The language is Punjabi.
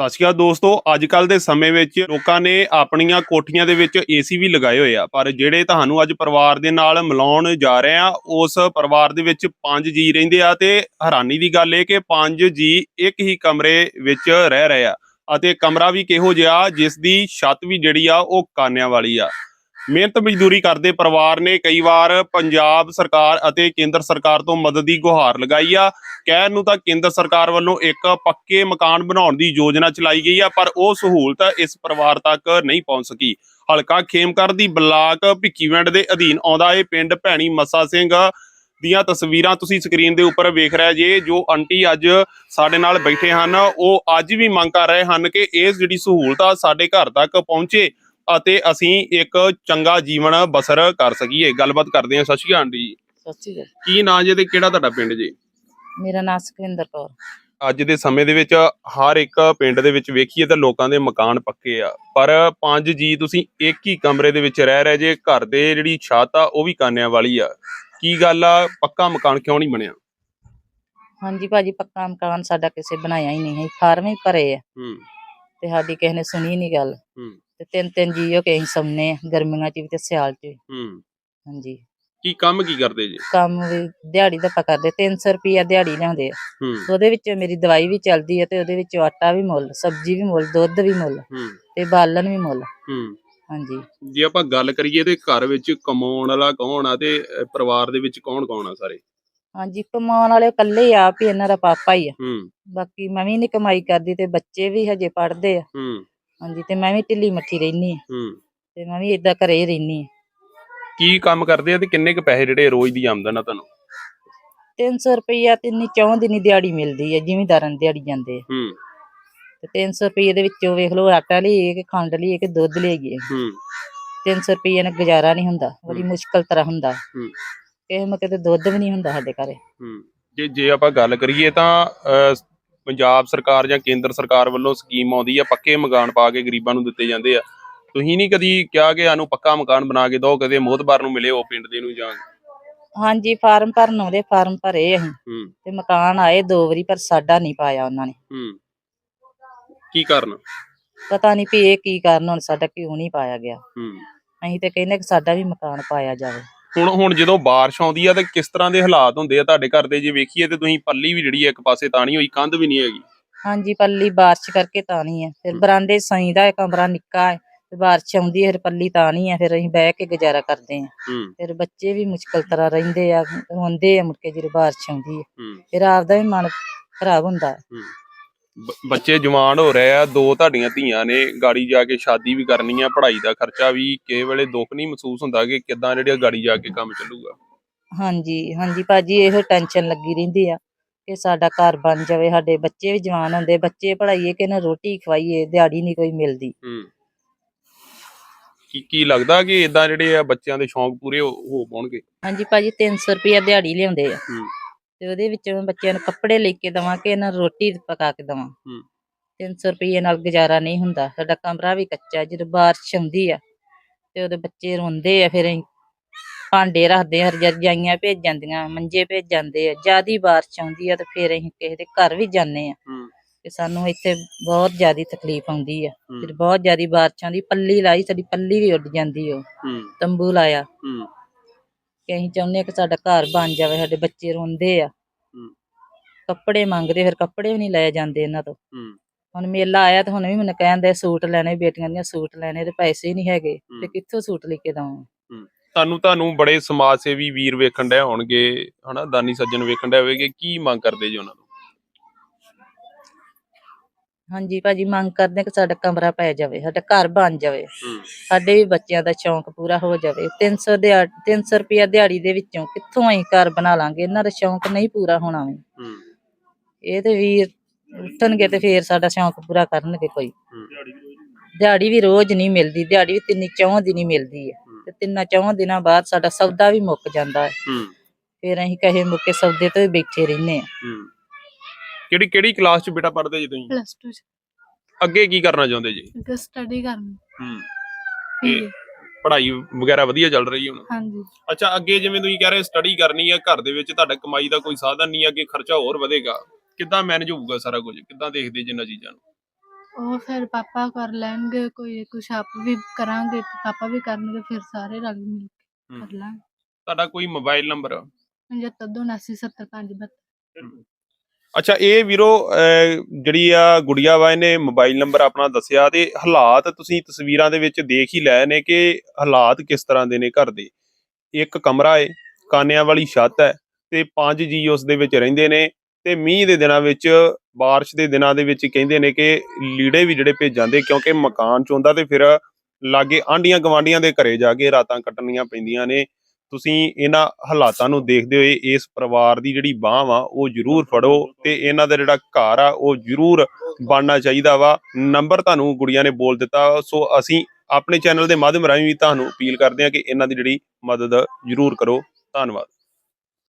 ਸਤਿ ਸ਼੍ਰੀ ਅਕਾਲ ਦੋਸਤੋ ਅੱਜ ਕੱਲ ਦੇ ਸਮੇਂ ਵਿੱਚ ਲੋਕਾਂ ਨੇ ਆਪਣੀਆਂ ਕੋਠੀਆਂ ਦੇ ਵਿੱਚ ਏਸੀ ਵੀ ਲਗਾਏ ਹੋਏ ਆ, ਪਰ ਜਿਹੜੇ ਤੁਹਾਨੂੰ ਅੱਜ ਪਰਿਵਾਰ ਦੇ ਨਾਲ ਮਿਲਾਉਣ ਜਾ ਰਹੇ ਆ, ਉਸ ਪਰਿਵਾਰ ਦੇ ਵਿੱਚ ਪੰਜ ਜੀ ਰਹਿੰਦੇ ਆ ਤੇ ਹੈਰਾਨੀ ਦੀ ਗੱਲ ਇਹ ਕਿ ਪੰਜ ਜੀ ਇੱਕ ਹੀ ਕਮਰੇ ਵਿੱਚ ਰਹਿ ਰਹੇ ਆ, ਅਤੇ ਕਮਰਾ ਵੀ ਕਿਹੋ ਜਿਹਾ, ਜਿਸ ਦੀ ਛੱਤ ਵੀ ਜਿਹੜੀ ਆ ਉਹ ਕਾਨਿਆਂ ਵਾਲੀ ਆ। ਮਿਹਨਤ ਮਜ਼ਦੂਰੀ ਕਰਦੇ ਪਰਿਵਾਰ ਨੇ ਕਈ ਵਾਰ ਪੰਜਾਬ ਸਰਕਾਰ ਅਤੇ ਕੇਂਦਰ ਸਰਕਾਰ ਤੋਂ ਮਦਦ ਦੀ ਗੁਹਾਰ ਲਗਾਈ ਆ। ਕਹਿਣ ਨੂੰ ਤਾਂ ਕੇਂਦਰ ਸਰਕਾਰ ਵੱਲੋਂ ਇੱਕ ਪੱਕੇ ਮਕਾਨ ਬਣਾਉਣ ਦੀ ਯੋਜਨਾ ਚਲਾਈ ਗਈ ਆ, ਪਰ ਉਹ ਸਹੂਲਤ ਇਸ ਪਰਿਵਾਰ ਤੱਕ ਨਹੀਂ ਪਹੁੰਚ ਸਕੀ। ਹਲਕਾ ਖੇਮਕਰ ਦੀ ਬਲਾਕ ਭਿੱਖੀਵਿੰਡ ਦੇ ਅਧੀਨ ਆਉਂਦਾ ਇਹ ਪਿੰਡ ਭੈਣੀ ਮੱਸਾ ਸਿੰਘ ਦੀਆਂ ਤਸਵੀਰਾਂ ਤੁਸੀਂ ਸਕਰੀਨ ਦੇ ਉੱਪਰ ਵੇਖ ਰਹੇ ਜੇ, ਜੋ ਆਂਟੀ ਅੱਜ ਸਾਡੇ ਨਾਲ ਬੈਠੇ ਹਨ। ਉਹ ਅੱਜ ਵੀ ਮੰਗ ਕਰ ਰਹੇ ਹਨ ਕਿ ਇਹ ਜਿਹੜੀ ਸਹੂਲਤ ਆ, ਸਾਡੇ ਘਰ ਤੱਕ ਪਹੁੰਚੇ। ਅਤੇ ਅਸੀਂ ਇੱਕ ਚੰਗਾ ਜੀਵਨ ਬਸਰ ਕਰ ਸਕੀਏ। ਗੱਲਬਾਤ ਕਰਦੇ ਹਾਂ। ਸਤਿ ਸ਼੍ਰੀ ਅਕਾਲ ਜੀ। ਸ਼੍ਰੀ ਅਕਾਲ। ਕੀ ਨਾਂ ਜੇ ਤੇ ਕਿਹੜਾ ਤੁਹਾਡਾ ਪਿੰਡ ਜੀ? ਮੇਰਾ ਨਾਮ ਸੁਖਵਿੰਦਰ ਕੌਰ। ਅੱਜ ਦੇ ਸਮੇਂ ਦੇ ਵਿੱਚ ਹਰ ਇੱਕ ਪਿੰਡ ਦੇ ਵਿੱਚ ਵੇਖੀਏ ਤਾਂ ਲੋਕਾਂ ਦੇ ਮਕਾਨ ਪੱਕੇ ਆ। ਪਰ ਪੰਜ ਜੀ ਤੁਸੀਂ ਇੱਕ ਹੀ ਕਮਰੇ ਦੇ ਵਿੱਚ ਰਹਿ ਰਹੇ ਜੇ। ਘਰ ਦੇ ਜਿਹੜੀ ਛੱਤ ਆ ਉਹ ਵੀ ਕਾਨਿਆਂ ਵਾਲੀ ਆ। ਕੀ ਗੱਲ ਆ? ਪੱਕਾ ਮਕਾਨ ਕਿਉਂ ਨਹੀਂ ਬਣਿਆ? ਹਾਂਜੀ ਭਾਜੀ ਪੱਕਾ ਮਕਾਨ ਸਾਡਾ ਕਿਸੇ ਬਣਾਇਆ ਹੀ ਨਹੀਂ ਹੈ। ਫਾਰਮ ਹੀ ਭਰੇ ਆ। ਹੂੰ। ਤੇ ਸਾਡੀ ਕਿਸੇ ਨੇ ਸੁਣੀ ਨਹੀਂ ਗੱਲ। ਹੂੰ। ਤੇ ਤਿੰਨ ਤਿੰਨ ਜੀਓ ਕੇ ਅਸੀਂ ਸਮਨੇ ਆ ਗਰਮੀਆਂ ਚ ਵੀ ਤੇ ਸਿਆਲ ਚ ਵੀ। ਹੂੰ। ਹਾਂਜੀ। ਕੀ ਕੰਮ ਕੀ ਕਰਦੇ ਜੀ? ਕੰਮ ਵੀ ਦਿਹਾੜੀ ਦਾ ਪਕੜਦੇ 300 ਰੁਪਿਆ ਦਿਹਾੜੀ ਲਿਆਉਂਦੇ ਆ। ਹੂੰ। ਉਹਦੇ ਵਿੱਚ ਮੇਰੀ ਦਵਾਈ ਵੀ ਚੱਲਦੀ ਹੈ ਤੇ ਉਹਦੇ ਵਿੱਚ ਆਟਾ ਵੀ ਮੁੱਲ ਸਬਜ਼ੀ ਵੀ ਮੁੱਲ ਦੁੱਧ ਵੀ ਮੁੱਲ ਹੂੰ। ਤੇ ਬਾਲਣ ਵੀ ਮੁੱਲ। ਹੂੰ। ਹਾਂਜੀ। ਜੇ ਆਪਾਂ ਗੱਲ ਕਰੀਏ ਤੇ ਘਰ ਵਿੱਚ ਕਮਾਉਣ ਵਾਲਾ ਕੌਣ ਆ ਤੇ ਅਹ, ਪਰਿਵਾਰ ਦੇ ਵਿੱਚ ਕੌਣ ਕੌਣ ਆ ਸਾਰੇ? ਹਾਂਜੀ ਕਮਾਉਣ ਵਾਲੇ ਇਕੱਲੇ ਹੀ ਆਪ ਹੀ ਇਹਨਾਂ ਦਾ ਪਾਪਾ ਹੀ ਆ। ਹੂੰ। ਬਾਕੀ ਮੈਂ ਵੀ ਨਹੀਂ ਕਮਾਈ ਕਰਦੀ ਤੇ ਬੱਚੇ ਵੀ ਹਜੇ ਪੜ੍ਹਦੇ ਆ। ਹੂੰ। ਹਾਂਜੀ ਤੇ ਮੈਂ ਵੀ ਢਿੱਲੀ ਮੱਠੀ ਰਹਿਨੀ ਆ ਹੂੰ। ਤੇ ਮੈਂ ਵੀ ਇਦਾਂ ਘਰੇ ਹੀ ਰਹਿਨੀ ਆ ਕੀ ਕੰਮ ਕਰਦੇ ਆ ਤੇ ਕਿੰਨੇ ਕੁ ਪੈਸੇ ਜਿਹੜੇ ਰੋਜ਼ ਦੀ ਆਮਦਨ ਆ ਤੁਹਾਨੂੰ? 300 ਰੁਪਈਆ ਤਿੰਨੀ ਚੌਂ ਦਿਨੀ ਦਿਹਾੜੀ ਮਿਲਦੀ ਹੈ ਜ਼ਿਮੀਂਦਾਰਾਂ ਦੀ ਦਿਹਾੜੀ ਜਾਂਦੇ ਆ। ਹੂੰ। ਤੇ 300 ਰੁਪਈਏ ਦੇ ਵਿੱਚੋਂ ਵੇਖ ਲਓ ਆਟਾ ਲਈਏ ਕਿ ਖੰਡ ਲਈਏ ਕਿ ਦੁੱਧ ਲਈਏ। ਹੂੰ। 300 ਰੁਪਈਏ ਨਾਲ ਗੁਜ਼ਾਰਾ ਨਹੀਂ ਹੁੰਦਾ ਬੜੀ। ਮੁਸ਼ਕਲ ਤਰ੍ਹਾਂ ਹੁੰਦਾ। ਹੂੰ। ਕਿਸੇ ਮੌਕੇ ਤੇ ਦੁੱਧ ਵੀ ਨਹੀਂ ਹੁੰਦਾ ਸਾਡੇ ਘਰੇ। ਹੂੰ। ਜੇ ਜੇ ਆਪਾਂ ਗੱਲ ਕਰੀਏ ਤਾਂ ਅਹ, ਪੰਜਾਬ ਸਰਕਾਰ ਜਾਂ ਕੇਂਦਰ ਸਰਕਾਰ ਵੱਲੋਂ ਸਕੀਮ ਆਉਂਦੀ ਆ ਪੱਕੇ ਮਕਾਨ ਪਾ ਕੇ ਗਰੀਬਾਂ ਨੂੰ ਦਿੱਤੇ ਜਾਂਦੇ ਆ। ਤੁਸੀਂ ਨਹੀਂ ਕਦੀ ਕਿਹਾ ਕਿ ਸਾਨੂੰ ਪੱਕਾ ਮਕਾਨ ਬਣਾ ਕੇ ਦਿਓ ਕਦੇ ਮੋਹਤਬਾਰ ਨੂੰ ਮਿਲੇ ਉਹ ਪਿੰਡ ਦੇ ਨੂੰ ਜਾਂ ਹਾਂਜੀ ਫਾਰਮ ਭਰਨ ਆਉਂਦੇ ਫਾਰਮ ਭਰੇ ਅਸੀਂ। ਹੂੰ। ਤੇ ਮਕਾਨ ਆਏ ਦੋ ਵਾਰੀ ਪਰ ਸਾਡਾ ਨਹੀਂ ਪਾਇਆ ਉਹਨਾਂ ਨੇ। ਹੂੰ। ਕੀ ਕਾਰਨ? ਪਤਾ ਨਹੀਂ ਵੀ ਇਹ ਕੀ ਕਾਰਨ ਹੁਣ ਸਾਡਾ ਕਿਉਂ ਨਹੀਂ ਪਾਇਆ ਗਿਆ। ਹੂੰ। ਅਸੀਂ ਤੇ ਕਹਿੰਦੇ ਕਿ ਸਾਡਾ ਵੀ ਮਕਾਨ ਪਾਇਆ ਜਾਵੇ। ਹੁਣ ਹੁਣ ਜਦੋਂ ਬਾਰਿਸ਼ ਆਉਂਦੀ ਆ ਤਾਂ ਕਿਸ ਤਰ੍ਹਾਂ ਦੇ ਹਾਲਾਤ ਹੁੰਦੇ ਆ ਤੁਹਾਡੇ ਘਰ ਦੇ? ਜੇ ਵੇਖੀਏ ਤੇ ਤੁਸੀਂ ਪੱਲੀ ਵੀ ਜਿਹੜੀ ਆ ਇੱਕ ਪਾਸੇ ਤਾਣੀ ਹੋਈ ਕੰਧ ਵੀ ਨਹੀਂ ਹੈਗੀ। ਹਾਂਜੀ ਪੱਲੀ ਬਾਰਿਸ਼ ਕਰਕੇ ਤਾਂ ਨਹੀਂ ਹੈ। ਫਿਰ। ਬਰਾਂਡੇ ਸਈਦਾ ਹੈ ਕਮਰਾ ਨਿੱਕਾ ਹੈ ਤੇ ਬਾਰਿਸ਼ ਆਉਂਦੀ ਹੈ ਫਿਰ ਪੱਲੀ ਤਾਂ ਨਹੀਂ ਹੈ ਫਿਰ ਅਸੀਂ ਬਹਿ ਕੇ ਗੁਜ਼ਾਰਾ ਕਰਦੇ ਹਾਂ। ਫਿਰ ਬੱਚੇ ਵੀ ਮੁਸ਼ਕਲ ਤਰ੍ਹਾਂ ਰਹਿੰਦੇ ਆ ਰੋਂਦੇ ਆ ਮੁੜ ਕੇ ਜਦੋਂ ਬਾਰਿਸ਼ ਆਉਂਦੀ ਹੂੰ। ਫਿਰ ਆਪਦਾ ਵੀ ਮਨ ਖਰਾਬ ਹੁੰਦਾ। ਹੈ। ਬੱਚੇ ਜਵਾਨ ਹੋ ਰਹੇ ਆ ਦੋ ਤੁਹਾਡੀਆਂ ਧੀਆਂ ਨੇ ਗਾੜੀ ਜਾ ਕੇ ਸ਼ਾਦੀ ਵੀ ਕਰਨੀ ਆ ਪੜ੍ਹਾਈ ਦਾ ਖਰਚਾ ਵੀ ਕਿਸੇ ਵੇਲੇ ਦੁੱਖ ਨਹੀਂ ਮਹਿਸੂਸ ਹੁੰਦਾ ਕਿ ਕਿੱਦਾਂ ਜਿਹੜੀਆਂ ਗਾੜੀ ਜਾ ਕੇ ਕੰਮ ਚੱਲੂਗਾ। ਹਾਂਜੀ ਹਾਂਜੀ ਭਾਜੀ ਇਹੋ ਟੈਨਸ਼ਨ ਲੱਗੀ ਰਹਿੰਦੀ ਆ ਕਿ ਸਾਡਾ ਘਰ ਬਣ ਜਾਵੇ ਸਾਡੇ ਬੱਚੇ ਵੀ ਜਵਾਨ ਹੁੰਦੇ ਬੱਚੇ ਪੜ੍ਹਾਈਏ ਕਿ ਨਾ ਰੋਟੀ ਖਵਾਈਏ ਦਿਹਾੜੀ ਨਹੀਂ ਕੋਈ ਮਿਲਦੀ। ਹੂੰ। ਕੀ ਕੀ ਲੱਗਦਾ ਕਿ ਇਦਾਂ ਜਿਹੜੇ ਆ ਬੱਚਿਆਂ ਦੇ ਸ਼ੌਂਕ ਪੂਰੇ ਹੋ ਹੋ ਪਾਉਣਗੇ? ਹਾਂਜੀ ਭਾਜੀ 300 ਰੁਪਇਆ ਦਿਹਾੜੀ ਲਿਆਉਂਦੇ ਆ। ਹੂੰ। ਤੇ ਉਹਦੇ ਵਿੱਚੋਂ ਮੈਂ ਬੱਚਿਆਂ ਨੂੰ ਕੱਪੜੇ ਲੈ ਕੇ ਦਵਾਂ ਕਿ ਇਹਨਾਂ ਨੂੰ ਰੋਟੀ ਪਕਾ ਕੇ ਦਵਾਂ। ਹੂੰ। 300 ਰੁਪਏ ਨਾਲ ਗੁਜ਼ਾਰਾ ਨਹੀਂ ਹੁੰਦਾ। ਸਾਡਾ ਕਮਰਾ ਵੀ ਕੱਚਾ ਜਦੋਂ ਬਾਰਿਸ਼ ਆਉਂਦੀ ਆ ਤੇ ਉਹਦੇ ਬੱਚੇ ਰੋਂਦੇ ਆ ਫਿਰ ਅਸੀਂ ਭਾਂਡੇ ਰੱਖਦੇ ਆ ਰਜਾਈਆਂ ਭੇਜ ਜਾਂਦੀਆਂ ਮੰਜੇ ਭੇਜ ਜਾਂਦੇ ਆ। ਜਿਆਦੀ ਬਾਰਿਸ਼ ਆਉਂਦੀ ਆ ਤੇ ਫਿਰ ਅਸੀਂ ਕਿਸੇ ਦੇ ਘਰ ਵੀ ਜਾਂਦੇ ਆ। ਹੂੰ। ਤੇ ਸਾਨੂੰ ਇੱਥੇ ਬਹੁਤ ਜ਼ਿਆਦੀ ਤਕਲੀਫ ਆਉਂਦੀ ਆ। ਫਿਰ ਬਹੁਤ ਜ਼ਿਆਦੀ ਬਾਰਿਸ਼ ਆਉਂਦੀ ਪੱਲੀ ਲਾਈ ਸਾਡੀ ਪੱਲੀ ਵੀ ਉੱਡ ਜਾਂਦੀ ਉਹ ਹੂੰ। ਤੰਬੂ ਲਾਇਆ। ਹੂੰ। ਕਿ ਅਸੀਂ ਚਾਹੁੰਦੇ ਹਾਂ ਕਿ ਸਾਡਾ ਘਰ ਬਣ ਜਾਵੇ ਸਾਡੇ ਬੱਚੇ ਰੋਂਦੇ ਆ। ਹੂੰ। ਕੱਪੜੇ ਮੰਗਦੇ ਫਿਰ ਕੱਪੜੇ ਵੀ ਨਹੀਂ ਲਏ ਜਾਂਦੇ ਇਹਨਾਂ ਤੋਂ। ਹੂੰ। ਹੁਣ ਮੇਲਾ ਆਇਆ ਤੇ ਹੁਣ ਵੀ ਮੈਨੂੰ ਕਹਿੰਦੇ ਸੂਟ ਲੈਣੇ ਬੇਟੀਆਂ ਦੀਆਂ ਸੂਟ ਲੈਣੇ ਤੇ ਪੈਸੇ ਹੀ ਨਹੀਂ ਹੈਗੇ। ਹੂੰ। ਤੇ ਕਿੱਥੋਂ ਸੂਟ ਲੈ ਕੇ ਦਵਾਂ? ਤੁਹਾਨੂੰ ਤੁਹਾਨੂੰ ਬੜੇ ਸਮਾਜ ਸੇਵੀ ਵੀਰ ਵੇਖਣ ਡਿਆ ਹੋਣਗੇ ਹਨਾ ਦਾਨੀ ਸੱਜਣ ਵੇਖਣ ਡਿਆ ਹੋਵੇਗੇ ਕੀ ਮੰਗ ਕਰਦੇ ਜੀ ਉਹਨਾਂ ਨੂੰ ਹਾਂਜੀ ਭਾਜੀ ਮੰਗ ਕਰਦੇ ਕਿ ਸਾਡਾ ਕਮਰਾ ਪੈ ਜਾਵੇ ਸਾਡਾ ਘਰ ਬਣ ਜਾਵੇ। ਹੂੰ। ਸਾਡੇ ਵੀ ਬੱਚਿਆਂ ਦਾ ਸ਼ੌਂਕ ਪੂਰਾ ਹੋ ਜਾਵੇ। 300 ਦਿਹਾ 300 ਰੁਪਿਆ ਦਿਹਾੜੀ ਦੇ ਵਿੱਚੋਂ ਕਿੱਥੋਂ ਅਸੀਂ ਘਰ ਬਣਾ ਲਾਂਗੇ? ਇਹਨਾਂ ਦਾ ਸ਼ੌਂਕ ਨਹੀਂ ਪੂਰਾ ਹੋਣਾ ਵੀ। ਹੂੰ। ਇਹ ਤੇ ਵੀਰ ਉੱਠਣਗੇ ਤੇ ਫੇਰ ਸਾਡਾ ਸ਼ੌਂਕ ਪੂਰਾ ਕਰਨਗੇ ਕੋਈ। ਹੂੰ। ਦਿਹਾੜੀ ਵੀ ਰੋਜ਼ ਨਹੀਂ ਮਿਲਦੀ ਦਿਹਾੜੀ ਵੀ ਤਿੰਨੀ ਚੌਂ ਦਿਨ ਹੀ ਮਿਲਦੀ ਹੈ। ਤੇ ਤਿੰਨਾਂ ਚੌਂ ਦਿਨਾਂ ਬਾਅਦ ਸਾਡਾ ਸੌਦਾ ਵੀ ਮੁੱਕ ਜਾਂਦਾ ਹੈ। ਹੂੰ। ਫਿਰ ਅਸੀਂ ਕਹੇ ਮੁੱਕੇ ਸੌਦੇ ਤੋਂ ਹੀ ਬੈਠੇ ਰਹਿੰਦੇ ਆ ਹੂੰ। ਕਿਹੜੀ ਕਿਹੜੀ ਕਲਾਸ ਚ ਬੇਟਾ ਪੜ੍ਹਦੇ ਜੀ ਤੁਸੀਂ? ਪਲੱਸ 2 ਚ। ਅੱਗੇ ਕੀ ਕਰਨਾ ਚਾਹੁੰਦੇ ਜੀ? ਅੱਗੇ ਸਟੱਡੀ ਕਰਨੀ। ਹੂੰ। ਤੇ ਪੜ੍ਹਾਈ ਵਗੈਰਾ ਵਧੀਆ ਚੱਲ ਰਹੀ ਹੈ ਹੁਣ? ਹਾਂਜੀ। ਅੱਛਾ ਅੱਗੇ ਜਿਵੇਂ ਤੁਸੀਂ ਕਹਿ ਰਹੇ ਸਟੱਡੀ ਕਰਨੀ ਹੈ ਘਰ ਦੇ ਵਿੱਚ ਤੁਹਾਡਾ ਕਮਾਈ ਦਾ ਕੋਈ ਸਾਧਨ ਨਹੀਂ ਹੈ, ਅੱਗੇ ਖਰਚਾ ਹੋਰ ਵਧੇਗਾ। ਕਿੱਦਾਂ ਮੈਨੇਜ ਹੋਊਗਾ ਸਾਰਾ ਕੁਝ? ਕਿੱਦਾਂ ਦੇਖਦੇ ਜਿੰਨਾਂ ਚੀਜ਼ਾਂ ਨੂੰ? ਉਹ ਫਿਰ ਪਾਪਾ ਕਰ ਲੈਣਗੇ ਕੋਈ ਕੁਛ ਆਪ ਵੀ ਕਰਾਂਗੇ ਤੇ ਪਾਪਾ ਵੀ ਕਰਨਗੇ ਫਿਰ ਸਾਰੇ ਰਲ ਮਿਲ ਕੇ ਹਮ। ਕਰ ਲਾਂਗੇ। ਤੁਹਾਡਾ ਕੋਈ ਮੋਬਾਈਲ ਨੰਬਰ 75 79 70 5 32 ਅੱਛਾ ਇਹ ਵੀਰੋ ਅਹ, ਜਿਹੜੀ ਆ ਗੁੜੀਆ ਵਾ ਇਹਨੇ ਮੋਬਾਈਲ ਨੰਬਰ ਆਪਣਾ ਦੱਸਿਆ ਤੇ ਹਾਲਾਤ ਤੁਸੀਂ ਤਸਵੀਰਾਂ ਦੇ ਵਿੱਚ ਦੇਖ ਹੀ ਲਏ ਨੇ ਕਿ ਹਾਲਾਤ ਕਿਸ ਤਰ੍ਹਾਂ ਦੇ ਨੇ ਘਰ ਦੇ। ਇੱਕ ਕਮਰਾ ਏ ਕਾਨਿਆਂ ਵਾਲੀ ਛੱਤ ਹੈ ਤੇ ਪੰਜ ਜੀ ਉਸ ਦੇ ਵਿੱਚ ਰਹਿੰਦੇ ਨੇ ਤੇ ਮੀਂਹ ਦੇ ਦਿਨਾਂ ਵਿੱਚ ਬਾਰਿਸ਼ ਦੇ ਦਿਨਾਂ ਦੇ ਵਿੱਚ ਕਹਿੰਦੇ ਨੇ ਕਿ ਲੀੜੇ ਵੀ ਜਿਹੜੇ ਭੇਜਾਂਦੇ ਕਿਉਂਕਿ ਮਕਾਨ ਚ ਹੁੰਦਾ ਤੇ ਫਿਰ ਲਾਗੇ ਆਂਡੀਆਂ ਗਵਾਂਡੀਆਂ ਦੇ ਘਰੇ ਜਾ ਕੇ ਰਾਤਾਂ ਕੱਟਣੀਆਂ ਪੈਂਦੀਆਂ ਨੇ। ਤੁਸੀਂ ਇਹਨਾਂ ਹਾਲਾਤਾਂ ਨੂੰ ਦੇਖਦੇ ਹੋਏ ਇਸ ਪਰਿਵਾਰ ਦੀ ਜਿਹੜੀ ਬਾਹ ਵਾ, ਉਹ ਜ਼ਰੂਰ ਫੜੋ ਤੇ ਇਹਨਾਂ ਦਾ ਜਿਹੜਾ ਘਰ ਆ, ਉਹ ਜ਼ਰੂਰ ਬਣਨਾ ਚਾਹੀਦਾ ਵਾ। ਨੰਬਰ ਤੁਹਾਨੂੰ ਗੁੜੀਆਂ ਨੇ ਬੋਲ ਦਿੱਤਾ, ਸੋ ਅਸੀਂ ਆਪਣੇ ਚੈਨਲ ਦੇ ਮਾਧਿਅਮ ਰਾਹੀਂ ਵੀ ਤੁਹਾਨੂੰ ਅਪੀਲ ਕਰਦੇ ਹਾਂ ਕਿ ਇਹਨਾਂ ਦੀ ਜਿਹੜੀ ਮਦਦ ਜ਼ਰੂਰ ਕਰੋ। ਧੰਨਵਾਦ।